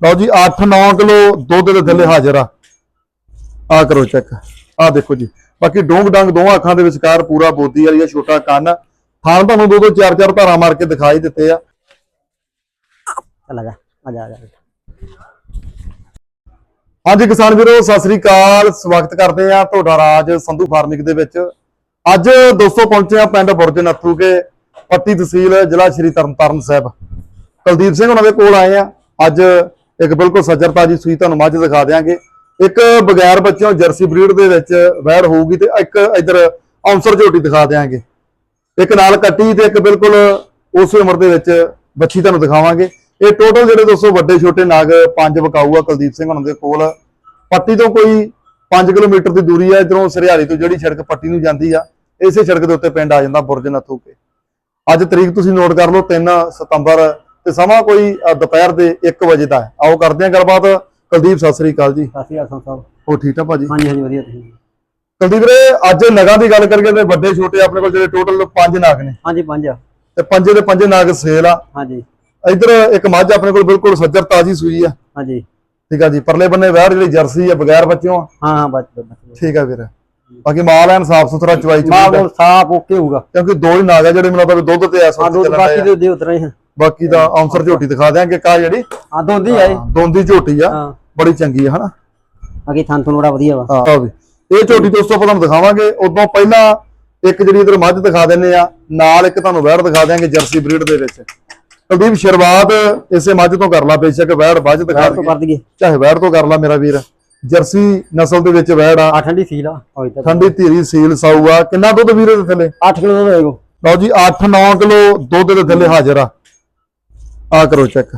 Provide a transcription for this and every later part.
ਲਓ ਜੀ 8-9 ਕਿਲੋ ਦੁੱਧ ਦੇ ਥੱਲੇ ਹਾਜ਼ਰ ਆ। ਆ ਕਰੋ ਚੈੱਕ ਆ ਦੇਖੋ ਜੀ। ਬਾਕੀ ਡੋਂਗ ਡੰਗ ਦੋਵਾਂ ਅੱਖਾਂ ਦੇ ਵਿਚਕਾਰ ਪੂਰਾ ਬੋਦੀ ਵਾਲੀ ਆ ਛੋਟਾ ਕੰਨ। ਥਾਂ ਤੁਹਾਨੂੰ ਦੋ ਦੋ ਚਾਰ ਚਾਰ ਧਾਰਾਂ ਮਾਰ ਕੇ ਦਿਖਾਈ ਦਿੱਤੇ ਆ। ਚੱਲ ਆ ਜਾ ਆ ਜਾ ਆ ਜਾ। ਹਾਂਜੀ ਕਿਸਾਨ ਵੀਰੋ ਸਤਿ ਸ੍ਰੀ ਅਕਾਲ। ਸਵਾਗਤ ਕਰਦੇ ਆ ਤੁਹਾਡਾ ਰਾਜ ਸੰਧੂ ਫਾਰਮਿੰਗ ਦੇ ਵਿੱਚ। ਅੱਜ ਦੋਸਤੋ ਪਹੁੰਚੇ ਆ ਪਿੰਡ ਬੁਰਜ ਨੱਥੂ ਕੇ ਪੱਟੀ ਤਹਿਸੀਲ ਜ਼ਿਲ੍ਹਾ ਸ਼੍ਰੀ ਤਰਨਤਾਰਨ ਸਾਹਿਬ। ਕੁਲਦੀਪ ਸਿੰਘ ਉਹਨਾਂ ਦੇ ਕੋਲ ਆਏ ਆ। ਅੱਜ ਇੱਕ ਬਿਲਕੁਲ ਸੱਜਰ ਤਾਜ਼ੀ ਸੂਈ ਤੁਹਾਨੂੰ ਮੱਝ ਦਿਖਾ ਦਿਆਂਗੇ। ਇੱਕ ਬਗੈਰ ਬੱਚਿਆਂ ਜਰਸੀ ਬਰੀਡ ਦੇ ਵਿੱਚ ਵੈੜ ਹੋਊਗੀ ਤੇ ਇੱਕ ਇਧਰ ਔਂਸਰ ਝੋਟੀ ਦਿਖਾ ਦਿਆਂਗੇ। ਇੱਕ ਨਾਲ ਕੱਟੀ ਤੇ ਇੱਕ ਬਿਲਕੁਲ ਉਸੇ ਉਮਰ ਦੇ ਵਿੱਚ ਬੱਚੀ ਤੁਹਾਨੂੰ ਦਿਖਾਵਾਂਗੇ। ਇਹ ਟੋਟਲ ਜਿਹੜੇ ਦੋਸਤੋ ਵੱਡੇ ਛੋਟੇ ਨਾਗ ਪੰਜ ਵਿਕਾਊ ਆ ਕੁਲਦੀਪ ਸਿੰਘ ਉਹਨਾਂ ਦੇ ਕੋਲ। ਪੱਟੀ ਤੋਂ ਕੋਈ 5 ਕਿਲੋਮੀਟਰ ਦੀ ਦੂਰੀ ਆ, ਇਧਰੋਂ ਸਰਿਆਲੀ ਤੋਂ ਜਿਹੜੀ ਸੜਕ ਪੱਟੀ ਨੂੰ ਜਾਂਦੀ ਆ, ਇਸੇ ਸੜਕ ਦੇ ਉੱਤੇ ਪਿੰਡ ਆ ਜਾਂਦਾ ਬੁਰਜ ਨੱਥੂ ਕੇ। ਅੱਜ ਤਰੀਕ ਤੁਸੀਂ ਨੋਟ ਕਰ ਲਓ 3 ਸਤੰਬਰ ਤੇ ਸਮਾਂ ਕੋਈ ਦੁਪਹਿਰ ਦੇ 1 ਵਜੇ ਦਾ ਹੈ। ਆਓ ਕਰਦੇ ਹਾਂ ਗੱਲਬਾਤ। ਕੁਲਦੀਪ ਸਤਿ ਸ੍ਰੀ ਅਕਾਲ ਜੀ। ਸਤਿ ਸ਼੍ਰੀ ਅਕਾਲ ਸਾਹਿਬ। ਹੋ ਠੀਕ ਠਾਕ ਭਾਜੀ? ਹਾਂਜੀ ਹਾਂਜੀ ਵਧੀਆ ਤੁਸੀਂ। ਕੁਲਦੀਪ ਵੀਰੇ ਅੱਜ ਨਗਾਂ ਦੀ ਗੱਲ ਕਰੀਏ ਤੇ ਵੱਡੇ ਛੋਟੇ ਆਪਣੇ ਕੋਲ ਜਿਹੜੇ ਟੋਟਲ 5 ਨਾਗ ਨੇ। ਹਾਂਜੀ ਪੰਜ ਤੇ ਪੰਜੇ ਦੇ ਪੰਜੇ ਨਾਗ ਸੇਲ ਆ। ਹਾਂਜੀ। ਇਧਰ ਇੱਕ ਮੱਝ ਆਪਣੇ ਕੋਲ ਬਿਲਕੁਲ ਸੱਜਰ ਤਾਜੀ ਸੂਈ ਆ। ਹਾਂਜੀ। ਠੀਕ ਆ ਜੀ ਪਰਲੇ ਬੰਨੇ ਵੈਰ ਜਿਹੜੀ ਜਰਸੀ ਆ ਬਗੈਰ ਬੱਚਿਓ ਆ। ਹਾਂ ਹਾਂ ਬਸ ਠੀਕ ਆ ਵੀਰ। ਬਾਕੀ ਮਾਲ ਐਨ ਸਾਫ਼ ਸੁਥਰਾ ਚਵਾਈ ਚ ਮਾਲ ਸਾਫ਼ ਓਕੇ ਹੋਊਗਾ। ਕਿਉਂਕਿ ਦੋ ਹੀ ਨਾਗ ਆ ਜਿਹੜੇ ਮੈਨੂੰ ਲੱਗਦਾ ਦੁੱਧ ਤੇ ਐਸ ਆ ਵਕਤ ਦੁੱਧ ਚੱਲਣ ਬਾਕੀ ਆ। ਦੇ ਉਤਰਾ ਹੀ ਬਾਕੀ ਦਾ ਆਨਸਰ ਝੋਟੀ ਦਿਖਾ ਦਿਆਂਗੇ ਕਾ ਜਿਹੜੀ। ਆ ਦੋਂਦੀ ਆਏ ਦੋਂਦੀ ਝੋਟੀ ਆ। ਹਾਂ। ਬੜੀ ਚੰਗੀ ਆ ਹਨਾ। ਬਾਕੀ ਥਾਂ ਤੋਂ ਬੜਾ ਵਧੀਆ ਵਾ। ਹਾਂ ਵੀ। ਇਹ ਝੋਟੀ ਦੋਸਤੋ ਆਪਾਂ ਤੁਹਾਨੂੰ ਦਿਖਾਵਾਂਗੇ। ਉਦੋਂ ਪਹਿਲਾਂ ਇੱਕ ਜਿਹੜੀ ਇਧਰ ਮੱਝ ਦਿਖਾ ਦਿੰਨੇ ਆ ਨਾਲ ਇੱਕ ਤੁਹਾਨੂੰ ਵੈੜ ਦਿਖਾ ਦਿਆਂਗੇ ਜਰਸੀ ਬਰੀਡ ਦੇ ਵਿੱਚ। ਕੁਲਦੀਪ ਸ਼ੁਰੂਆਤ ਇਸੇ ਮੱਝ ਤੋਂ ਕਰ ਲਾ ਬੇਸ਼ੱਕ ਵੈੜ ਚ ਦਿਖਾ ਤੋਂ ਦਈਏ। ਕਰ ਦਈਏ ਚਾਹੇ ਵੈੜ ਤੋਂ ਕਰ ਲਾ ਮੇਰਾ ਵੀਰ। ਜਰਸੀ ਨਸਲ ਦੇ ਵਿੱਚ ਵੈੜ ਆ। ਆ ਠੰਡੀ ਸੀਲ ਆ। ਹੋਈ ਤਾਂ ਠੰਡੀ ਧੀਰੀ ਸੀਲ ਸਾਊ ਆ। ਕਿੰਨਾ ਦੁੱਧ ਵੀਰੇ ਦੇ ਥੱਲੇ? 8 ਕਿਲੋ ਦਾ ਹੋਏਗਾ। ਲਓ ਜੀ 8-9 ਕਿਲੋ ਦੁੱਧ ਦੇ ਥੱਲੇ ਹਾਜ਼ਰ ਆ। ਆ ਕਰੋ ਚੈੱਕ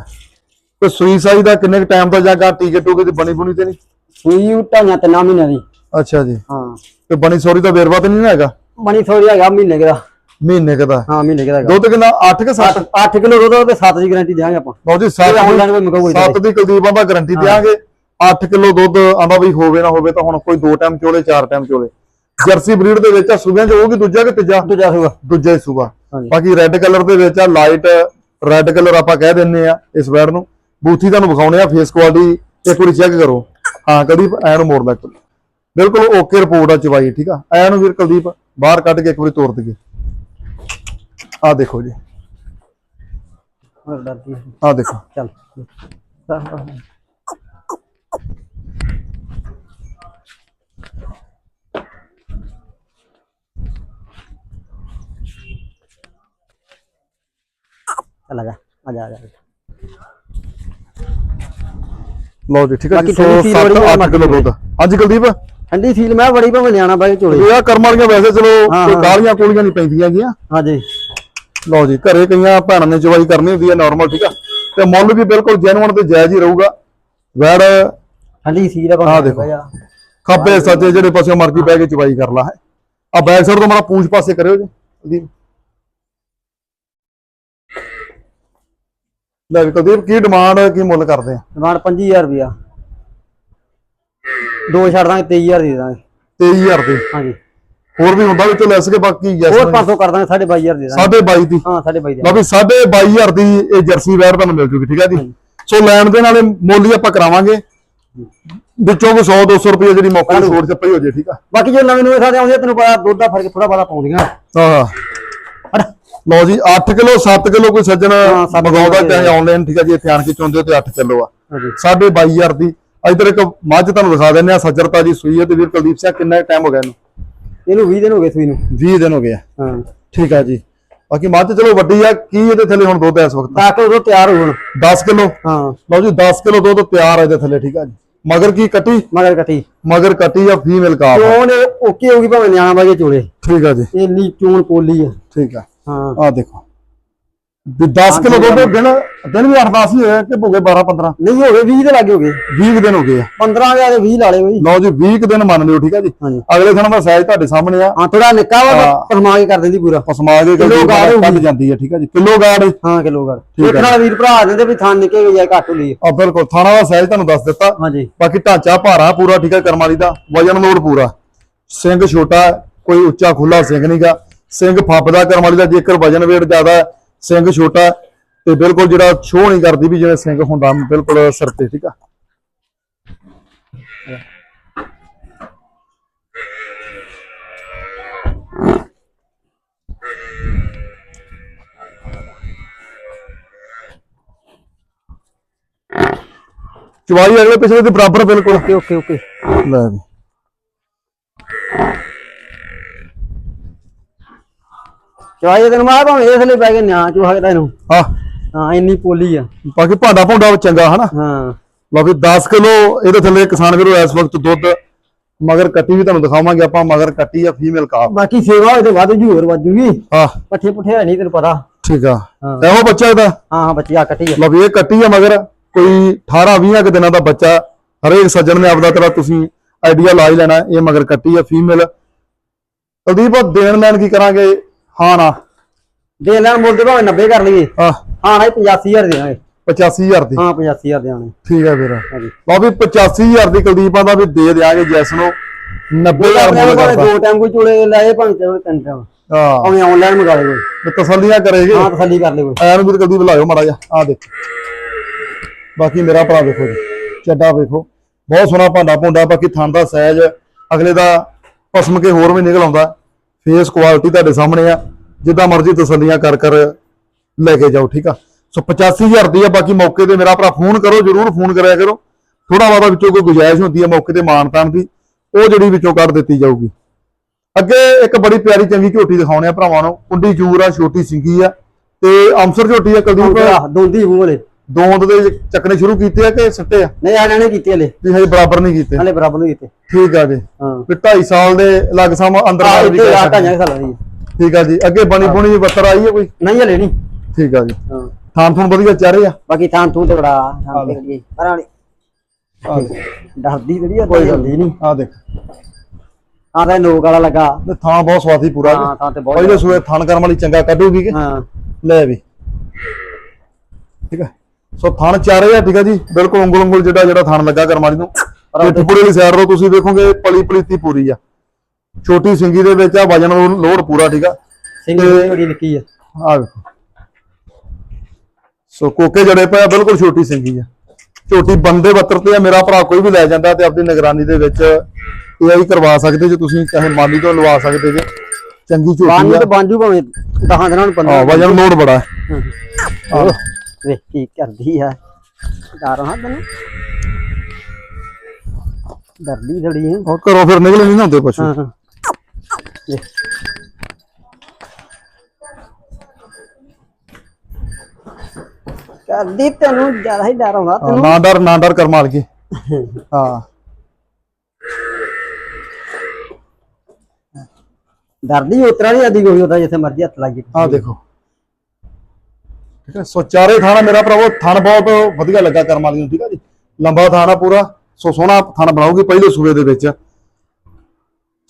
ਤੇ ਸੂਈ ਸਾਈ ਦਾ ਕਿੰਨੇ ਟਾਈਮ ਤੋਂ ਜਾਗਾ ਟੀਕੇ ਟੂਕੇ ਦੀ ਬਣੀ ਬੁਣੀ ਤੇ ਨਹੀਂ? ਸੂਈ ਉਟਾਈਆਂ ਤੇ ਨਾ ਮਹੀਨੇ ਦੀ। ਅੱਛਾ ਜੀ। ਹਾਂ। ਤੇ ਬਣੀ ਸੋਰੀ ਦਾ ਵੇਰਵਾ ਤੇ ਨਹੀਂ ਨਾ ਹੈਗਾ? ਬਣੀ ਥੋੜੀ ਹੈਗਾ ਮਹੀਨੇ ਕੁ ਦਾ। ਮਹੀਨੇ ਕਦਾ ਹਾਂ ਮਹੀਨੇ ਕੁ ਦਾ ਹੈਗਾ। ਦੁੱਧ ਕਿੰਨਾ? 8 ਕਿ 7 8 ਕਿਲੋ ਦੁੱਧ ਤੇ 7 ਦੀ ਗਾਰੰਟੀ ਦੇਵਾਂਗੇ ਆਪਾਂ। ਲਓ ਜੀ ਇਹਦਾ 7 online ਕੋਈ ਮੰਗਾਊਗਾ ਹੀ 7 ਦੀ ਕੁਲਦੀਪਾਂ ਦਾ ਗਾਰੰਟੀ ਦਿਆਂਗੇ। 8 ਕਿਲੋ ਦੁੱਧ ਆਂਦਾ ਵੀ ਹੋਵੇ ਨਾ ਹੋਵੇ ਤਾਂ ਹੁਣ ਕੋਈ ਦੋ ਟਾਈਮ ਚੋਲੇ ਚਾਰ ਟਾਈਮ ਚੋਲੇ। ਜਰਸੀ ਬਰੀਡ ਦੇ ਵਿੱਚ ਆ ਸੂਬਿਆਂ ਚ ਹੋਊਗੀ ਦੂਜਾ ਕਿ ਤੀਜਾ? ਦੂਜਾ ਹੋਊਗਾ ਦੂਜਾ ਹੀ ਸੂਬਾ। ਬਾਕੀ ਰੈੱਡ ਕਲਰ ਦੇ ਵਿੱਚ ਆ ਲਾਈਟ ਰੈੱਡ ਕਲਰ ਆਪਾਂ ਕਹਿ ਦਿੰਨੇ ਆ ਇਸ ਵੈੜ ਨੂੰ। ਬੂਥੀ ਤੁਹਾਨੂੰ ਵਿਖਾਉਣੇ ਆ ਫੇਸ ਕੁਆਲਿਟੀ ਇੱਕ ਵਾਰੀ ਚੈੱਕ ਕਰੋ। ਹਾਂ ਕੁਲਦੀਪ ਐ ਨੂੰ ਮੋੜ ਲੈ ਬਿਲਕੁਲ ਓਕੇ ਰਿਪੋਰਟ ਆ ਚਵਾਈ ਠੀਕ ਆ? ਐ ਨੂੰ ਵੀਰ ਕੁਲਦੀਪ ਬਾਹਰ ਕੱਢ ਕੇ ਇੱਕ ਵਾਰੀ ਤੋੜ ਦਈਏ। ਆ ਦੇਖੋ ਜੀ। ਆ ਦੇਖੋ। ਚੱਲ। ਚੱਲ ਜਾ ਆ ਜਾ ਆ ਜਾ। ਲਓ ਜੀ ਠੀਕ ਆ ਬਾਕੀ ਜੀ ਠੰਡੀ ਸੀਲ ਵਾਲੀ 7 ਆ 8 ਕਿਲੋ ਦੁੱਧ। ਅੱਜ ਕੁਲਦੀਪ? ਠੰਡੀ ਸੀਲ ਮੈਂ ਬੜੀ ਭਾਵੇਂ ਨਿਆਣਾ ਬਾਈ ਝੋਲੇ ਇਹ ਕਰਮ ਵਾਲੀਆਂ ਵੈਸੇ ਚਲੋ ਹਾਂ, ਕੋਈ ਹਾਂ। ਕਾਲੀਆਂ ਨਹੀਂ ਪੈਂਦੀਆਂ ਗੀਆਂ ਹਾਂਜੀ। ਲਓ ਜੀ ਘਰੇ ਕਈਆਂ ਭੈਣਾਂ ਨੇ ਚਵਾਈ ਕਰਨੀ ਹੁੰਦੀ ਹੈ ਨਾਰਮਲ ਠੀਕ ਆ। ਤੇ ਮੁੱਲ ਵੀ ਬਿਲਕੁਲ ਜੈਨੂਅਨ ਤੇ ਜਾਇਜ਼ ਹੀ ਰਹੂਗਾ। ਵੈੜ ਠੰਡੀ ਸੀਲ ਆ ਆਹ ਦੇਖੋ। ਖੱਬੇ ਸੱਜੇ ਜਿਹੜੇ ਪਾਸੇ ਮਰਜ਼ੀ ਬਹਿ ਕੇ ਚਵਾਈ ਕਰ ਲਾ ਹੈ। ਆ ਬੈਕ ਸਾਈਡ ਤੋਂ ਮੇਰਾ ਪੂੰਛ ਪਾਸੇ ਕਰਿਓ ਜੀ ਲੈ ਵੀ ਕੁਲਦੀਪ ਕੀ ਡਿਮਾਂਡ ਕੀ ਮੁੱਲ ਕਰਦੇ ਆ? ਡਿਮਾਂਡ 25000 ਰੁਪਿਆ ਦੋ ਛੱਡ ਦਾਂਗੇ 23000 ਦੇ ਦਾਂਗੇ। 23000 ਦੇ? ਹਾਂਜੀ। ਹੋਰ ਵੀ ਹੁੰਦਾ ਵਿੱਚੋਂ ਲੈਸ ਕੇ ਬਾਕੀ ਹੋਰ ਯੈਸ 500 ਕਰ ਦਾਂਗੇ 22500 ਦੇ ਦਾਂਗੇ। ਸਾਢੇ 22 ਦੀ? ਹਾਂ 22500 ਦੇ। ਸਾਢੇ 22000 ਦੀ ਇਹ ਜਰਸੀ ਵੈਰ ਤੁਹਾਨੂੰ ਮਿਲ ਜੂਗੀ ਠੀਕ ਹੈ ਜੀ? ਸੋ ਲੈਣ ਦੇ ਨਾਲੇ ਮੁੱਲ ਹੀ ਆਪਾਂ ਕਰਾਵਾਂਗੇ। ਵਿੱਚੋਂ ਕੋਈ 100 200 ਰੁਪਏ ਜਿਹੜੀ ਮੌਕੇ ਦੀ ਛੋੜ ਚੱਪਈ ਹੋ ਜੇ ਠੀਕ ਆ? ਬਾਕੀ ਜੋ ਨਵੇਂ ਨਵੇਂ ਸਾਡੇ ਆਉਂਦੇ ਤੈਨੂੰ ਪਤਾ ਦੁੱਧ ਦਾ ਫ਼ਰਕ ਥੋੜਾ ਬਹੁਤਾ ਪਾਉਂਦੀਆਂ। ਹਾਂ। ਲਓ ਜੀ 8 ਕਿਲੋ 7 ਕਿਲੋ ਕੋਈ ਸੱਜਣ ਮੰਗਾਉਂਦਾ ਕਿੱਲੋ ਚਾਹੇ ਆਨਲਾਈਨ ਠੀਕ ਆ ਜੀ ਇੱਥੇ ਆਣ ਕੇ ਚੁੰਦੇ ਤੇ 8 ਕਿਲੋ ਆ। ਹਾਂਜੀ। ਸਾਢੇ 22000 ਦੀ। ਇਧਰ ਇੱਕ ਮੱਝ ਤੁਹਾਨੂੰ ਦਿਖਾ ਦਿੰਦੇ ਆ ਸੱਜਰਤਾ ਜੀ ਸੂਈ ਹੈ ਤੇ ਵੀਰ ਕੁਲਦੀਪ ਸਿੰਘ ਕਿੰਨਾ ਟਾਈਮ ਹੋ ਗਿਆ ਇਹਨੂੰ? ਇਹਨੂੰ 20 ਦਿਨ ਹੋ ਗਏ ਸੂਈ ਨੂੰ। 20 ਦਿਨ ਹੋ ਗਏ ਆ। ਹਾਂ। ਠੀਕ ਆ ਜੀ। ਬਾਕੀ ਮੱਝ ਚਲੋ ਵੱਡੀ ਆ ਕੀ ਇਹਦੇ ਥੱਲੇ ਹੁਣ ਦੁੱਧ ਇਸ ਵਕਤ? ਤਾਂ ਕਿ ਉਦੋਂ ਤਿਆਰ ਹੋਣ। 10 ਕਿਲੋ? ਹਾਂ। ਲਓ ਜੀ 10 ਕਿਲੋ ਦੁੱਧ ਤਿਆਰ ਹੈ ਇਹਦੇ ਥੱਲੇ ਠੀਕ ਆ ਜੀ। ਮਗਰ ਕੀ ਕੱਟੀ? ਮਗਰ ਕੱਟੀ। ਮਗਰ ਕੱਟੀ ਆ ਫੀਮੇਲ ਕਾਫ ਆ। ਚੋਣ ਓਕੇ ਹੋਗੀ ਭਾਵੇਂ ਨਿਆਣਾ ਬਾਗੇ ਚੋਲੇ। ਠੀਕ ਆ ਜੀ। ਇਹ ਇੰਨੀ ਚੋਣ ਪੋਲੀ ਆ। ਠੀਕ ਆ। ਹਾਂ। ਆ ਦੇਖੋ। ਵੀ 10 ਕਿਲੋ ਦੁੱਧ ਦਿਨ ਦਿਨ ਵੀ 8-10 ਹੀ ਹੋਇਆ ਕਿ ਭੋਗੇ 12-15 ਨਹੀਂ ਹੋ ਗਏ 20 ਦੇ ਲਾਗੇ ਹੋ ਗਏ 20 ਦਿਨ ਹੋ ਗਏ ਆ। 15 ਦੇ 20 ਲਾ ਲਏ ਬਈ ਲਓ ਜੀ 20 ਕੁ ਦਿਨ ਮੰਨ ਲਿਓ ਠੀਕ ਆ ਜੀ। ਅਗਲੇ ਦਿਨ ਦਾ ਸਾਈਜ਼ ਤੁਹਾਡੇ ਸਾਹਮਣੇ ਆ। ਹਾਂ ਥੋੜਾ ਨਿੱਕਾ ਵਾ ਹਾਂ। ਪਰਮਾ ਕੇ ਕਰ ਦਿੰਦੀ ਪੂਰਾ। ਪਸਮਾ ਕੇ ਕਿਲੋ ਹੋਊਗੀ। ਕੱਢ ਜਾਂਦੀ ਹੈ ਠੀਕ ਆ ਜੀ। ਕਿਲੋ ਗਾੜ ਹਾਂ ਕਿਲੋ ਠੀਕ ਇੱਕ ਹੈ। ਨਾਲ ਵੀਰ ਭਰਾ ਦਿੰਦੇ ਵੀ ਥਾਂ ਨਿੱਕੇ ਗਈ ਜਾਏ ਘੱਟ ਲਈ ਆ। ਬਿਲਕੁਲ ਥਾਣਾ ਦਾ ਸਾਈਜ਼ ਤੁਹਾਨੂੰ ਦੱਸ ਦਿੱਤਾ। ਹਾਂਜੀ। ਬਾਕੀ ਢਾਂਚਾ ਭਾਰਾ ਪੂਰਾ ਠੀਕ ਆ ਕਰਮਾਲੀ ਦਾ। ਵਜਨ ਲੋਡ ਪੂਰਾ। ਸਿੰਘ ਛੋਟਾ ਹੈ, ਕੋਈ ਉੱਚਾ ਖੁੱਲਾ ਸਿੰਘ ਨਹੀਂਗਾ ਸਿੰਘ ਫੱਬਦਾ ਕਰਮਾਲੀ ਦਾ ਜੇਕਰ ਵਜਨ weight ਜ਼ਿਆਦਾ ਸਿੰਘ ਛੋਟਾ ਤੇ ਬਿਲਕੁਲ ਜਿਹੜਾ ਸ਼ੋਅ ਨਹੀਂ ਕਰਦੀ ਵੀ ਜਿਵੇਂ ਸਿੰਘ ਹੁੰਦਾ ਬਿਲਕੁਲ ਸਿਰ ਤੇ ਠੀਕ ਆ? ਚਵਾਈ ਅਗਲੇ ਪਿਛਲੇ ਦੇ ਬਰਾਬਰ ਬਿਲਕੁਲ। Okay okay okay. ਲੈ ਵੀ ਚਵਾਈ ਤੈਨੂੰ ਮੈਂ ਭਾਵੇਂ ਇਸ ਲਈ ਪੈ ਕੇ ਨਿਆਂ ਚੂਹਾ ਕਿਦਾ ਇਹਨੂੰ। ਹਾਂ। ਹਾਂ ਇੰਨੀ ਪੋਲੀ ਆ। ਬਾਕੀ ਭਾਂਡਾ ਭੁੰਡਾ ਚੰਗਾ ਹਨਾ? ਹਾਂ। ਲਓ ਵੀ 10 ਕਿਲੋ ਇਹਦੇ ਥੱਲੇ ਕਿਸਾਨ ਵੀਰੋ ਇਸ ਵਕਤ ਦੁੱਧ ਮਗਰ ਕੱਟੀ ਵੀ ਤੁਹਾਨੂੰ ਦਿਖਾਵਾਂਗੇ ਆਪਾਂ ਮਗਰ ਕੱਟੀ ਆ ਫੀਮੇਲ ਕਾਫ ਬਾਕੀ ਸੇਵਾ ਹੋਏ ਤੇ ਵੱਧ ਜੂ ਹੋਰ ਵੱਜੂਗੀ ਹਾਂ। ਪੱਠੇ ਪੁੱਠੇ ਹੈ ਨਹੀਂ ਤੈਨੂੰ ਪਤਾ। ਠੀਕ ਆ। ਇਹੋ ਬੱਚਾ ਇਹਦਾ? ਹਾਂ ਹਾਂ ਬੱਚੀ ਆ ਕੱਟੀ ਆ। ਲਓ ਵੀ ਇਹ ਕੱਟੀ ਆ ਮਗਰ ਕੋਈ 18 20 ਕੁ ਦਿਨਾਂ ਦਾ ਬੱਚਾ ਹਰੇਕ ਸੱਜਣ ਨੇ ਆਪਦਾ ਤੇਰਾ ਤੁਸੀਂ ਆਈਡੀਆ ਲਾ ਹੀ ਲੈਣਾ ਇਹ ਮਗਰ ਕੱਟੀ ਆ ਫੀਮੇਲ ਕੁਲਦੀਪ ਦੇਣ ਲੈਣ ਕੀ ਕਰਾਂਗੇ? ਹਾਂ ਨਾ। ਦੇ ਲੈਣ ਬੋਲਦੇ ਭਾਵੇਂ 90 ਕਰ ਲਈਏ। ਆ ਹਾਂ ਨਾ 85000 ਦੇਵਾਂਗੇ 85000 ਦੀ ਹਾਂ 85000 ਦੇਵਾਂਗੇ ਠੀਕ ਆ ਵੀਰ ਲਓ ਵੀ 85000 ਦੀ ਕੁਲਦੀਪਾਂ ਦਾ ਵੀ ਦੇ ਦਿਆਂਗੇ ਜੈਸ ਨੂੰ 90000 ਮੁੱਲ ਕਰਦਾ। ਦੋ ਟਾਈਮ ਕੋਈ ਚੋਲੇ ਲਾਏ ਭਾਵੇਂ ਚੋਲੇ ਤਿੰਨ ਟਾਈਮ ਹਾਂ। ਭਾਵੇਂ ਆਨਲਾਈਨ ਮੰਗਾ ਲੈ ਕੋਈ। ਤਸੱਲੀਆਂ ਕਰੇਗੇ। ਹਾਂ ਤਸੱਲੀ ਕਰ ਲੈ ਕੋਈ। ਐਨ ਵੀ ਕਦੀ ਬੁਲਾਇਓ ਮਾੜਾ ਜਿਹਾ। ਆ ਦੇਖ। ਬਾਕੀ ਮੇਰਾ ਭਰਾ ਦੇਖੋ ਜੀ। ਚੱਡਾ ਵੇਖੋ। ਬਹੁਤ ਸੋਹਣਾ ਭਾਂਡਾ ਭੁੰਡਾ ਬਾਕੀ ਥਣ ਦਾ ਸਾਈਜ਼। ਅਗਲੇ ਦਾ ਪਸਮ ਕੇ ਹੋਰ ਵੀ ਨਿਕਲ ਆਉਂਦਾ। ਫੇਸ ਕੁਆਲਿਟੀ ਤੁਹਾਡੇ ਸਾਹਮਣੇ ਆ। ਜਿੱਦਾਂ ਮਰਜ਼ੀ ਤਸੱਲੀਆਂ ਕਰ ਕਰ ਲੈ ਕੇ ਜਾਓ ਠੀਕ ਆ? ਸੋ 85000 ਦੀ ਆ ਬਾਕੀ ਮੌਕੇ ਤੇ ਮੇਰਾ ਭਰਾ ਫੋਨ ਕਰੋ ਜਰੂਰ ਫੋਨ ਕਰਿਆ ਕਰੋ। ਥੋੜਾ ਬਹੁਤਾ ਵਿੱਚੋਂ ਕੋਈ ਗੁਜਾਇਸ਼ ਹੁੰਦੀ ਹੈ ਮੌਕੇ ਤੇ ਮਾਨਤਾਨ ਦੀ ਉਹ ਜਿਹੜੀ ਵਿੱਚੋਂ ਕੱਢ ਦਿੱਤੀ ਜਾਊਗੀ। ਅੱਗੇ ਇੱਕ ਬੜੀ ਪਿਆਰੀ ਚੰਗੀ ਝੋਟੀ ਦਿਖਾਉਣੇ ਆ ਭਰਾਵਾਂ ਨੂੰ। ਕੁੰਡੀ ਜੂਰ ਆ ਛੋਟੀ ਸਿੰਗੀ ਆ ਤੇ ਅੰਸਰ ਝੋਟੀ ਆ ਕੁਲਦੀਪ। ਦੋਂਦੀ ਵਾਲੇ। ਦੋਂਦ ਦੇ ਚੱਕਣੇ ਸ਼ੁਰੂ ਕੀਤੇ ਆ ਕਿ ਸਿੱਟੇ ਆ? ਨਹੀਂ ਆਣੇ ਨੇ ਕੀਤੇ ਹਲੇ। ਵੀ ਹਜੇ ਬਰਾਬਰ ਨਹੀਂ ਕੀਤੇ। ਹਲੇ ਬਰਾਬਰ ਨੂੰ ਕੀਤੇ। ਠੀਕ ਆ ਜੀ। ਹਾਂ। ਵੀ 2.5 ਸਾਲ ਦੇ ਲਗ ਸਮ ਅੰਦਰ ਆ ਵੀ ਇੱਥੇ ਆ ਢਾਈਆਂ ਸਾਲਾਂ ਦੀ। ਠੀਕ ਆ ਜੀ। ਅੱਗੇ ਬਣੀ ਬੁਣੀ ਦੀ ਬੱਤਰ ਆਈ ਹੈ ਕੋਈ? ਨਹੀਂ ਹਲੇ ਨਹੀਂ। ਠੀਕ ਆ ਜੀ। ਹਾਂ। ਥਾਨ ਥੂਨ ਵਧੀਆ ਚਾਰੇ ਆ ਬਾਕੀ ਤਾਂ ਤੂੰ ਤੇ ਬੜਾ ਆ ਲੈ। ਤੇ ਪਰਾਂ ਵਾਲੀ ਆ ਡਰਦੀ ਜਿਹੜੀ ਆ ਕੋਈ ਹੁੰਦੀ ਨਹੀਂ। ਆ ਦੇਖ। ਆ ਤਾਂ ਨੋਕ ਵਾਲਾ ਲੱਗਾ। ਤੇ ਥਾਂ ਬਹੁਤ ਸਵਾਦੀ ਪੂਰਾ। ਹਾਂ ਤਾਂ ਤੇ ਬਹੁਤ ਪਹਿਲੇ ਸੂਏ ਥਾਨ ਕਰਨ ਵਾਲੀ ਚੰਗਾ ਕੱਢੂਗੀ ਕਿ? ਹਾਂ। ਲੈ ਵੀ। ਠੀਕ ਹੈ ਸੋ ਥਣ ਚਾਰੇ ਆ ਠੀਕ ਆ ਜੀ? ਬਿਲਕੁਲ ਉਂਗਲ ਉਂਗਲ ਜਿਹੜਾ ਜਿਹੜਾ ਥਣ ਲੱਗਾ ਕਰਮਾਲੀ ਨੂੰ। ਟੁਕੜੇ ਵਾਲੀ ਸਾਈਡ ਤੋਂ ਤੁਸੀਂ ਦੇਖੋਗੇ ਪਲੀ ਪਲੀਤੀ ਪੂਰੀ ਆ। ਛੋਟੀ ਸਿੰਗੀ ਦੇ ਵਿੱਚ ਆ ਵਜਨ ਲੋਡ ਪੂਰਾ ਠੀਕ ਆ? ਦੀ ਬੜੀ ਨਿੱਕੀ ਆ। ਆ ਵੇਖੋ। ਸੋ ਕੋਕੇ ਜੜੇ ਪਿਆ ਬਿਲਕੁਲ ਛੋਟੀ ਸਿੰਗੀ ਆ। ਛੋਟੀ ਬੰਦੇ ਬੱਤਰ ਤੇ ਆ ਮੇਰਾ ਭਰਾ ਕੋਈ ਵੀ ਲੈ ਜਾਂਦਾ ਤੇ ਆਪਣੀ ਨਿਗਰਾਨੀ ਦੇ ਵਿੱਚ ਇਹ ਵੀ ਕਰਵਾ ਸਕਦੇ ਜੇ ਤੁਸੀਂ ਚਾਹੇ ਮਾਲੀ ਤੋਂ ਲਵਾ ਸਕਦੇ ਜੇ। ਚੰਗੀ ਝੋਟੀ ਆ। ਬਾਂਝੂ ਭਾਵੇਂ ਦਹਾਂ ਦਿਨਾਂ ਨੂੰ ਹਾਂ ਪੰਦਰਾਂ ਵਜਨ ਲੋਡ ਬੜਾ ਹੈ। ਵੇਖ ਕੀ ਕਰਦੀ ਆ। ਡਰ ਹਾਂ ਤੈਨੂੰ। ਡਰਦੀ ਥੋੜੀ ਹੈ ਉਹ ਘਰੋਂ ਫਿਰ ਨਿਕਲੇ ਨਹੀਂ ਨਾ ਹੁੰਦੇ ਪਸ਼ੂ ਹਾਂ ਹਾਂ। ਵੇਖ। ਕਰਦੀ ਤੈਨੂੰ ਜ਼ਿਆਦਾ ਹੀ ਡਰ ਆਉਂਦਾ ਹਾਂ, ਤੈਨੂੰ। ਨਾ ਡਰ ਨਾ ਡਰ ਕਰ ਮਾਰ ਕੇ ਹਾਂ। ਡਰਦੀ ਉਤਰਾ ਨਹੀਂ ਆਦੀ ਕੋਈ ਹੁੰਦਾ ਜਿੱਥੇ ਮਰਜ਼ੀ ਹੱਥ ਲਾਈਏ। ਆ ਦੇਖੋ। ਠੀਕ ਹੈ? ਸੋ ਚਾਰੇ ਥਾਣਾ ਮੇਰਾ ਭਰਾਵੋ ਥਣ ਬਹੁਤ ਵਧੀਆ ਲੱਗਾ ਕਰਮ ਵਾਲੀ ਨੂੰ ਠੀਕ ਹੈ ਜੀ? ਲੰਬਾ ਥਾਣਾ ਪੂਰਾ ਸੋ ਸੋਹਣਾ ਥਣ ਬਣਾਉਗੀ ਪਹਿਲੇ ਸੂਬੇ ਦੇ ਵਿੱਚ।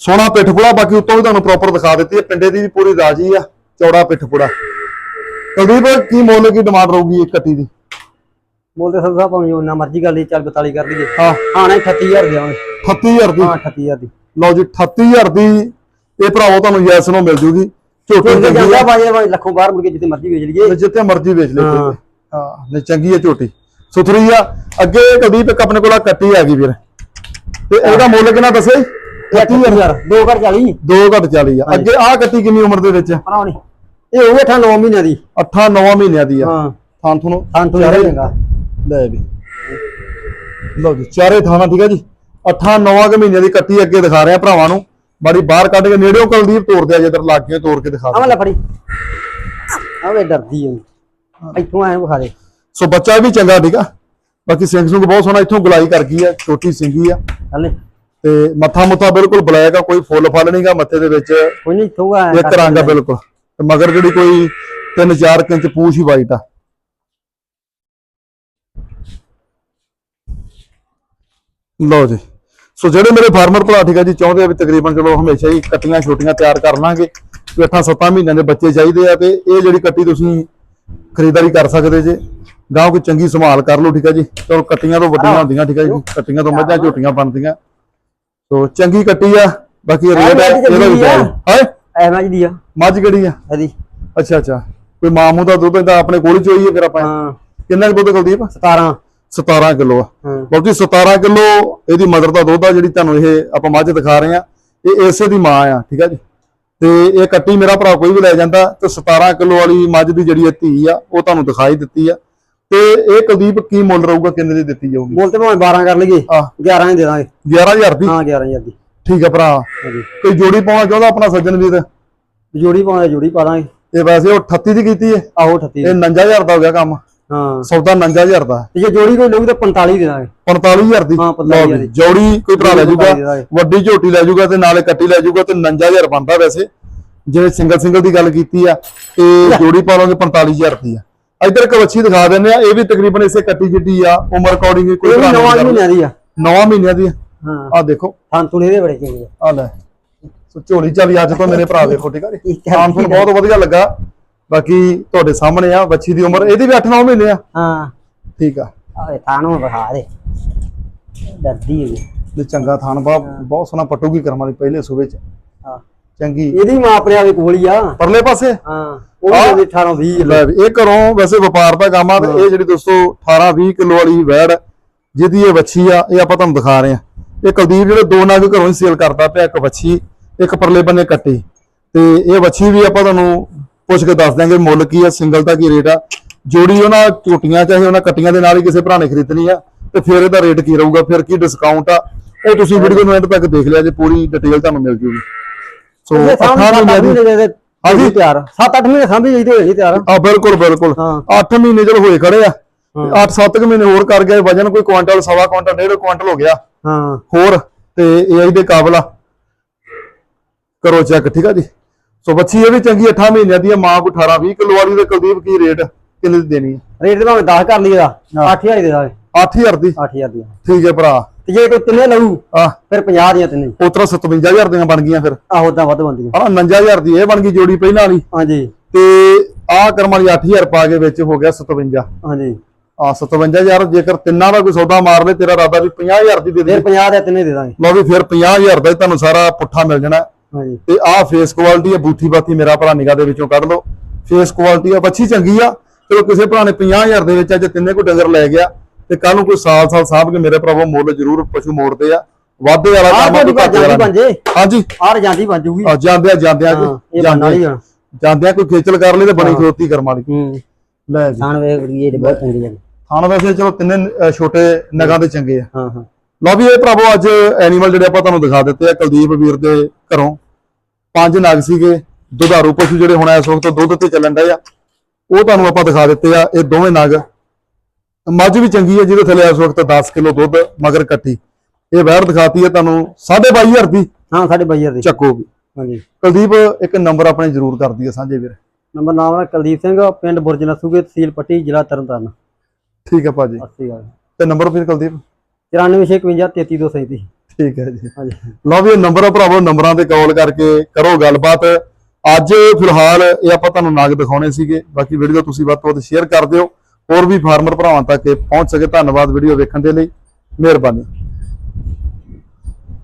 ਸੋਹਣਾ ਪਿੱਠ ਪੁੜਾ ਬਾਕੀ ਉੱਤੋਂ ਵੀ ਤੁਹਾਨੂੰ ਪ੍ਰੋਪਰ ਦਿਖਾ ਦਿੱਤੀ ਹੈ ਪਿੰਡੇ ਦੀ ਵੀ ਪੂਰੀ ਰਾਜੀ ਆ ਚੌੜਾ ਪਿੱਠ ਪੁੜਾ ਕੁਲਦੀਪ ਕੀ ਮੁੱਲ ਕੀ ਡਿਮਾਂਡ ਰਹੂਗੀ ਇੱਕ ਕੱਟੀ ਦੀ? ਬੋਲਦੇ ਸਭ ਸਾਹਿਬ ਭਾਵੇਂ ਉਹਨਾਂ ਮਰਜ਼ੀ ਕਰ ਲਈ ਚੱਲ 42 ਕਰ ਲਈਏ। ਹਾਂ। ਹਾਂ ਨਾ 38000 ਦੇਵਾਂਗੇ 38000 ਦੀ? ਹਾਂ 38000 ਦੀ। ਲਓ ਜੀ 38000 ਦੀ ਇਹ ਭਰਾਵੋ ਤੁਹਾਨੂੰ ਯੈਸ ਨੂੰ ਮਿਲ ਜੂਗੀ। ਝੋਟੀ ਕੋਈ ਚੰਗੀ ਜਾਂਦਾ ਆ ਬਾਜੇ ਭਾਵੇਂ ਲੱਖੋਂ ਬਾਹਰ ਮੁੜ ਕੇ ਜਿੱਥੇ ਮਰਜ਼ੀ ਵੇਚ ਲਈਏ। ਤੇ ਜਿੱਥੇ ਮਰਜ਼ੀ ਵੇਚ ਲੈ ਹਾਂ। ਹਾਂ ਨਹੀਂ ਚੰਗੀ ਹੈ ਝੋਟੀ। ਸੁਥਰੀ ਆ। ਅੱਗੇ ਕੁਲਦੀਪ ਇੱਕ ਆਪਣੇ ਕੋਲ ਆਹ ਕੱਟੀ ਆ ਗਈ ਵੀਰ। ਤੇ ਇਹਦਾ ਮੁੱਲ ਕਿੰਨਾ ਦੱਸੇ 38000 ਦੋ ਕਰ 40 ਦੋ ਘੱਟ 40 ਆ। ਅੱਗੇ ਆਹ ਕੱਟੀ ਕਿੰਨੀ ਉਮਰ ਦੇ ਵਿੱਚ? ਬਣਾਉਣੀ ਇਹ ਹੋਵੇ 8 9 ਮਹੀਨਿਆਂ ਦੀ। 8 9 ਮਹੀਨਿਆਂ ਦੀ ਆ। ਹਾਂ। ਥਾਂ ਤੁਹਾਨੂੰ ਤਾਂ ਤੂੰ ਚਾਰੇ- ਚੰਗਾ। ਲੈ ਵੀ। ਲਓ ਜੀ ਚਾਰੇ ਥਾਣਾ ਠੀਕ ਆ ਜੀ। 8 9 ਕੁ ਮਹੀਨਿਆਂ ਦੀ ਕੱਟੀ ਅੱਗੇ ਦਿਖਾ ਰਿਹਾ ਭਰਾਵਾਂ ਨੂੰ। ਬਾੜੀ ਬਾਹਰ ਕੱਢ ਕੇ ਨੇੜਿਓਂ ਕੁਲਦੀਪ ਤੋੜ ਦਿਆ ਜੇ ਇਧਰ ਲੱਗ ਕੇ ਤੋੜ ਕੇ ਦਿਖਾ ਆਵਾਂ ਦਿਓ। ਲੈ ਫੜੀ। ਆਵੇ ਡਰਦੀ ਹੈ ਇੱਥੋਂ ਆਏ ਵਿਖਾ ਦੇ। ਸੋ ਬੱਚਾ ਵੀ ਚੰਗਾ ਠੀਕ ਆ? ਬਾਕੀ ਸਿੰਘ ਸੁੰਗ ਬਹੁਤ ਸੋਹਣਾ ਇੱਥੋਂ ਗੁਲਾਈ ਕਰ ਗਈ ਆ ਛੋਟੀ ਸਿੰਗੀ ਆ। ਹਲੇ ਤੇ ਮੱਥਾ ਮੁੱਥਾ ਬਿਲਕੁਲ ਬਲੈਕ ਆ ਕੋਈ ਫੁੱਲ ਫਲ ਨਹੀਂਗਾ ਮੱਥੇ ਦੇ ਵਿੱਚ। ਕੋਈ ਨਹੀਂ ਇੱਥੋਂ ਆ ਇੱਕ ਰੰਗ ਆ ਬਿਲਕੁਲ। ਤੇ ਮਗਰ ਜਿਹੜੀ ਕੋਈ 3-4 ਇੰਚ ਪੂਛ ਹੀ ਵਾਈਟ ਆ। ਲਓ ਜੀ। ਸੋ ਜਿਹੜੇ ਮੇਰੇ ਫਾਰਮਰ ਭਰਾ ਠੀਕ ਆ ਜੀ ਚਾਹੁੰਦੇ ਆ ਵੀ ਤਕਰੀਬਨ ਚਲੋ ਹਮੇਸ਼ਾ ਹੀ ਕੱਟੀਆਂ ਛੋਟੀਆਂ ਤਿਆਰ ਕਰ ਲਾਂਗੇ ਤੇ 8-7 ਮਹੀਨਿਆਂ ਦੇ ਬੱਚੇ ਚਾਹੀਦੇ ਆ ਤੇ ਇਹ ਜਿਹੜੀ ਕੱਟੀ ਤੁਸੀਂ ਖਰੀਦਦਾਰੀ ਕਰ ਸਕਦੇ ਜੇ। ਗਾਂਵ ਕੋਈ ਚੰਗੀ ਸੰਭਾਲ ਕਰ ਲਓ ਠੀਕ ਆ ਜੀ। ਚਲੋ ਕੱਟੀਆਂ ਤੋਂ ਵੱਡੀਆਂ ਹੁੰਦੀਆਂ ਠੀਕ ਆ ਜੀ। ਕੱਟੀਆਂ ਤੋਂ ਮੱਝਾਂ ਝੋਟੀਆਂ ਬਣਦੀਆਂ। ਸੋ ਚੰਗੀ ਕੱਟੀ ਆ ਬਾਕੀ ਰੇਟ ਮੱਝ ਇਹਦਾ ਵੀ ਐਵੇਂ ਦੀ ਆ। ਮੱਝ ਕਿਹੜੀ ਆ? ਇਹਦੀ ਅੱਛਾ ਅੱਛਾ। ਕੋਈ ਮਾਮੂ ਦਾ ਦੁੱਧ ਇਹਦਾ ਆਪਣੇ ਕੋਲ ਹੀ ਚੋਈਏ ਫਿਰ ਆਪਾਂ। ਹਾਂ। ਕਿੰਨਾ ਕੁ ਦੁੱਧ ਕੁਲਦੀਪ 17 17 ਕਿਲੋ ਆ। ਬਾਕੀ 17 ਕਿਲੋ ਇਹਦੀ ਮਦਰ ਦਾ ਦੁੱਧ ਆ ਜਿਹੜੀ ਤੁਹਾਨੂੰ ਇਹ ਆਪਾਂ ਮੱਝ ਦਿਖਾ ਰਹੇ ਆ ਇਹ ਇਸੇ ਦੀ ਮਾਂ ਆ ਠੀਕ ਆ ਜੀ। ਤੇ ਇਹ ਕੱਟੀ ਮੇਰਾ ਭਰਾ ਕੋਈ ਵੀ ਲੈ ਜਾਂਦਾ ਤੇ 17 ਕਿਲੋ ਵਾਲੀ ਮੱਝ ਦੀ ਜਿਹੜੀ ਧੀ ਆ ਉਹ ਤੁਹਾਨੂੰ ਦਿਖਾਈ ਦਿੱਤੀ ਆ। ਤੇ ਇਹ ਕੁਲਦੀਪ ਕੀ ਮੁੱਲ ਰਹੂਗਾ ਕਿੰਨੇ ਦੀ ਦਿੱਤੀ ਜਾਊਗੀ? ਬੋਲ ਤੇ ਭਾਵੇਂ 12 ਕਰ ਲਈਏ ਆ 11 ਹੀ ਦੇ ਦਾਂਗੇ। 11000 ਦੀ? ਹਾਂ 11000 ਦੀ। ਠੀਕ ਆ ਭਰਾ। ਕੋਈ ਜੋੜੀ ਪਾਉਣਾ ਚਾਹੁੰਦਾ ਆਪਣਾ ਸੱਜਣ ਵੀਰ? ਜੋੜੀ ਪਾਉਂਦੇ ਜੋੜੀ ਪਾ ਦਾਂਗੇ। ਤੇ ਵੈਸੇ ਉਹ 38 ਦੀ ਕੀਤੀ ਹੈ ਆਹੋ 38 ਇਹ 59000 ਦਾ ਹੋ ਗਿਆ ਕੰਮ। ਹਾਂ। ਸੌਦਾ 59000 ਦਾ। ਤੇ ਜੇ ਜੋੜੀ ਕੋਈ ਲਊ ਤਾਂ 45 ਦੇ ਦਾਂਗੇ। 45000 ਦੀ। ਹਾਂ, ਲਓ 45,000 ਵੀ, ਦੀ। ਜੋੜੀ ਕੋਈ ਭਰਾ ਲੈ ਜੋੜੀ ਦਾਂਗੇ। ਵੱਡੀ ਝੋਟੀ ਲੈ ਜਾਊਗਾ ਤੇ ਨਾਲੇ ਕੱਟੀ ਲੈ ਜਾਊਗਾ ਤੇ 59000 ਬਣਦਾ ਵੈਸੇ। ਜੇ ਸਿੰਗਲ ਸਿੰਗਲ ਦੀ ਗੱਲ ਕੀਤੀ ਆ ਤੇ ਜੋੜੀ ਪਾ ਲਓਗੇ 45000 ਦੀ ਆ। ਇੱਧਰ ਇੱਕ ਵੱਛੀ ਦਿਖਾ ਦਿੰਦੇ ਆ ਇਹ ਵੀ ਤਕਰੀਬਨ ਇਸੇ ਕੱਟੀ ਜਿੱਡੀ ਆ ਉਮਰ ਅਕੋਰਡਿੰਗ ਕੋਈ ਇਹ ਵੀ ਭਰਾ ਨਵਾਂ ਨਹੀਂ ਮਹੀਨਿਆਂ ਦੀ ਆ। 9 ਮਹੀਨਿਆਂ ਦੀ ਹਾਂ। ਆ ਦੇਖੋ। ਥਾਂ ਤੁਲੇ ਦੇ ਬੜੇ ਚੰਗੇ ਆ। ਆ ਲੈ। ਸੋ ਝੋਲੀ ਚਾਲੀ ਅੱਜ ਤੋਂ ਮੇਰੇ ਭਰਾ ਦੇਖੋ ਠੀਕ ਆ ਜੀ? ਠੀਕ ਆ। ਬਹੁਤ ਵਧੀਆ ਲੱਗਾ। ਬਾਕੀ ਤੁਹਾਡੇ ਸਾਹਮਣੇ ਆ ਵੱਛੀ ਦੀ ਉਮਰ ਇਹਦੀ ਵੀ 8-9 ਮਹੀਨੇ ਆ। ਹਾਂ। ਠੀਕ ਆ। ਆਏ ਥਾਂ ਨੂੰ ਬਖਾ ਦੇ। ਡਰਦੀ ਹੈ ਤੇ ਚੰਗਾ ਥਾਨ ਬਾ ਬਹੁਤ ਸੋਹਣਾ ਪਟੂਗੀ ਕਰਮਾਂ ਦੀ ਪਹਿਲੇ ਸੂਬੇ ਚ। ਹਾਂ। ਚੰਗੀ। ਇਹਦੀ ਮਾਂ ਆਪਣੇ ਆਵੇ ਕੋਲ ਹੀ ਆ। ਪਰਲੇ ਪਾਸੇ? ਹਾਂ। ਉਹ ਵੀ ਉਹਦੀ 18 20 ਲੈ ਇਹ ਘਰੋਂ ਵੈਸੇ ਵਪਾਰ ਦਾ ਕੰਮ ਆ ਤੇ ਇਹ ਜਿਹੜੀ ਦੋਸਤੋ 18 20 ਕਿਲੋ ਵਾਲੀ ਵੈੜ ਜਿਹਦੀ ਇਹ ਵੱਛੀ ਆ ਇਹ ਆਪਾਂ ਤੁਹਾਨੂੰ ਦਿਖਾ ਰਹੇ ਆ। ਇਹ ਕੁਲਦੀਪ ਜਿਹੜੇ ਦੋ ਨਗ ਘਰੋਂ ਹੀ ਸੇਲ ਕਰਦਾ ਪਿਆ ਇੱਕ ਵੱਛੀ ਇੱਕ ਪਰਲੇ ਬੰਨੇ ਕੱਟੀ। ਤੇ ਇਹ ਵੱਛੀ ਵੀ ਆਪਾਂ ਤੁਹਾਨੂੰ ਪੁੱਛ ਕੇ ਦੱਸ ਦਿਆਂਗੇ ਮੁੱਲ ਕੀ ਆ ਸਿੰਗਲ ਦਾ ਕੀ ਰੇਟ ਆ। ਜੋੜੀ ਉਹਨਾਂ ਝੋਟੀਆਂ ਚਾਹੇ ਉਹਨਾਂ ਕੱਟੀਆਂ ਦੇ ਨਾਲ ਹੀ ਕਿਸੇ ਭਰਾ ਨੇ ਖਰੀਦਣੀ ਆ ਤੇ ਫਿਰ ਇਹਦਾ ਰੇਟ ਕੀ ਰਹੂਗਾ ਫਿਰ ਕੀ ਡਿਸਕਾਊਂਟ ਆ ਉਹ ਤੁਸੀਂ ਵੀਡੀਓ ਨੂੰ ਐਂਡ ਤੱਕ ਦੇਖ ਲਿਆ ਜੇ ਪੂਰੀ ਡਿਟੇਲ ਤੁਹਾਨੂੰ ਮਿਲ ਜੂਗੀ। ਸੋ ਇਹ ਅੱਠਾਂ ਮਹੀਨਿਆਂ ਦੀ ਹਾਂਜੀ। ਤਿਆਰ। 7-8 ਮਹੀਨੇ ਸਾਂਭੀ ਜਾਈਦੀ ਹੋਈ ਤਿਆਰ। ਆ ਬਿਲਕੁਲ ਬਿਲਕੁਲ। ਹਾਂ। 8 ਮਹੀਨੇ ਚਲ ਹੋਏ ਖੜੇ ਆ 8-7 ਮਹੀਨੇ ਹੋਰ ਕਰ ਗਏ ਵਜਨ ਕੋਈ ਕੁਆਂਟਲ ਸਵਾ ਕੁਆਂਟਲ ਡੇਢ ਕੁਆਂਟਲ ਹੋ ਗਿਆ। ਹਾਂ। ਹੋਰ ਤੇ ਇਹ ਦੇ ਕਾਬਲ ਆ। ਕਰੋ ਚੈੱਕ ਠੀਕ ਆ ਜੀ? ਸੋ ਬੱਚੀ ਇਹ ਵੀ ਚੰਗੀ 8 ਮਹੀਨਿਆਂ ਦੀ ਆ ਮਾਂ ਕੋ 18 20 ਕਿਲੋ ਵਾਲੀ ਤੇ ਕੁਲਦੀਪ ਕੀ ਰੇਟ ਕਿੰਨੇ ਦੀ ਦੇਣੀ ਰੇਟ ਤੇ ਭਾਵੇਂ 10 ਕਰ ਲਈਏ ਦਾ ਹਾਂ। 8000 ਦੇ ਦਾਂਗੇ। 8000 ਦੀ? 8000 ਦੀ ਠੀਕ ਹੈ ਭਰਾ। ਤੇ ਜੇ ਕੋਈ ਤਿੰਨੇ ਲਊ ਫਿਰ 50 ਦੀਆਂ ਤਿੰਨੇ। ਉਤਰਾ 57000 ਦੀਆਂ ਬਣ ਗਈਆਂ ਫਿਰ। ਆਹੋ ਤਾਂ ਵੱਧ ਬੰਦੀਆਂ ਹਾਂ 59000 ਦੀ ਇਹ ਬਣ ਗਈ ਜੋੜੀ ਪਹਿਲਾਂ ਵਾਲੀ। ਹਾਂਜੀ। ਤੇ ਆ ਕਰਮ ਵਾਲੀ 8000 ਪਾ ਕੇ ਵਿੱਚ ਹੋ ਗਿਆ 57 ਹਾਂਜੀ। ਆ 57000 ਜੇਕਰ ਤਿੰਨਾਂ ਦਾ ਕੋਈ ਸੌਦਾ ਮਾਰ ਲੇ ਤੇਰਾ ਇਰਾਦਾ ਵੀ 50000 ਦੀ ਦੇ ਦੇ ਫਿਰ 50 ਦੇ ਤਿੰਨੇ ਦੇ ਦਾਂਗੇ। ਲਓ ਵੀ ਫਿਰ 50000 ਦਾ ਹੀ ਤੁਹਾਨੂੰ ਸਾਰਾ ਪੁੱਠਾ ਮਿਲ ਜਾਣਾ। ਹਾਂਜੀ। ਤੇ ਆਹ ਫੇਸ ਕੁਆਲਿਟੀ ਹੈ ਬੂਥੀ ਬਾਤੀ ਮੇਰਾ ਭਰਾ ਨਿਗਾਹ ਦੇ ਵਿੱਚੋਂ ਕੱਢ ਲਓ। ਫੇਸ ਕੁਆਲਿਟੀ ਆ ਬੱਚੀ ਚੰਗੀ ਆ। ਚਲੋ ਕਿਸੇ ਭਰਾ ਨੇ 50000 ਦੇ ਵਿੱਚ ਅੱਜ ਤਿੰਨੇ ਕੋ ਡੰਗਰ ਲੈ ਗਿਆ ਤੇ ਕੱਲ ਨੂੰ ਕੋਈ ਸਾਲ ਸਾਲ ਸਾਂਭ ਕੇ ਮੇਰੇ ਭਰਾਵੋ ਮੁੱਲ ਜ਼ਰੂਰ ਪਸ਼ੂ ਮੋੜਦੇ ਆ। ਵਾਧੇ ਵਾਲਾ ਕੰਮ ਆ, ਘਾਟੇ ਵਾਲਾ ਹਾਂਜੀ। ਆਹ ਜਾਂਦੀ ਬਣ ਜੂਗੀ। ਆ ਜਾਂਦੇ ਆ ਜਾਂਦੇ ਆ ਜਾਂਦੇ ਆ। ਕੋਈ ਖੇਚਲ ਕਰ ਲਈ ਤੇ ਬਣੀ ਖਲੋਤੀ ਕਰਮ ਹੂੰ। ਲੈ ਜੀ। ਥਾਣ ਵੇਖ ਇਹ ਬਹੁਤ ਚੰਗੀ ਆ। ਥਾਣਾ ਵੈਸੇ ਚਲੋ ਤਿੰਨੇ ਛੋਟੇ ਨਗਾਂ ਦੇ ਚੰਗੇ ਆ। ਹਾਂ ਹਾਂ। ਲਓ ਵੀ ਇਹ ਭਰਾਵੋ ਅੱਜ ਐਨੀਮਲ ਜਿਹੜੇ ਆਪਾਂ ਤੁਹਾਨੂੰ ਦਿਖਾ ਦਿੱਤੇ ਆ ਕੁਲਦੀਪ ਵੀਰ ਦੇ ਘਰੋਂ। ਪੰਜ ਨਗ ਸੀਗੇ ਦੁਧਾਰੂ ਪਸ਼ੂ ਜਿਹੜੇ ਹੁਣ ਇਸ ਵਕਤ ਦੁੱਧ ਤੇ ਚੱਲਣ ਡਏ ਆ। ਉਹ ਤੁਹਾਨੂੰ ਆਪਾਂ ਦਿਖਾ ਦਿੱਤੇ ਆ ਇਹ ਦੋਵੇਂ ਨਗ। ਮੱਝ ਵੀ ਚੰਗੀ ਹੈ ਜਿਹਦੇ ਥੱਲੇ ਇਸ ਵਕਤ 10 ਕਿਲੋ ਦੁੱਧ ਮਗਰ ਕੱਟੀ। ਇਹ ਵੈਰ ਦਿਖਾਤੀ ਹੈ ਤੁਹਾਨੂੰ 22500 ਦੀ? ਹਾਂ ਸਾਡੇ ਬਾਈਅਰ ਦੀ। ਚੱਕੋ ਵੀ। ਹਾਂਜੀ। ਕੁਲਦੀਪ ਇੱਕ ਨੰਬਰ ਆਪਣੇ ਜ਼ਰੂਰ ਕਰ ਦਈਏ ਸਾਂਝੇ ਵੀਰ। ਨੰਬਰ ਨਾਮ ਹੈ ਕੁਲਦੀਪ ਸਿੰਘ ਪਿੰਡ ਬੁਰਜ ਨਸੂਗੇ ਤਹਿਸੀਲ ਪੱਟੀ ਜ਼ਿਲ੍ਹਾ ਤਰਨਤਾਰਨ। ਠੀਕ ਹੈ ਭਾਜੀ। 80 ਗੱਲ ਤੇ ਨੰਬਰ ਫਿਰ ਕੁਲਦੀਪ? 94651 33237 ਠੀਕ ਹੈ ਜੀ। ਹਾਂਜੀ। ਲਓ ਵੀ ਇਹ ਨੰਬਰ ਆ ਭਰਾਵੋ ਨੰਬਰਾਂ ਤੇ ਕਾਲ ਕਰਕੇ ਕਰੋ ਗੱਲਬਾਤ। ਅੱਜ ਫਿਲਹਾਲ ਇਹ ਆਪਾਂ ਤੁਹਾਨੂੰ ਨਾਗ ਦਿਖਾਉਣੇ ਸੀਗੇ। ਬਾਕੀ ਵੀਡੀਓ ਤੁਸੀਂ ਵੱਧ ਤੋਂ ਵੱਧ ਸ਼ੇਅਰ ਕਰ ਦਿਓ। ਹੋਰ ਵੀ ਫਾਰਮਰ ਭਰਾਵਾਂ ਤੱਕ ਇਹ ਪਹੁੰਚ ਸਕੇ। ਧੰਨਵਾਦ ਵੀਡੀਓ ਵੇਖਣ ਦੇ ਲਈ। ਮਿਹਰਬਾਨੀ।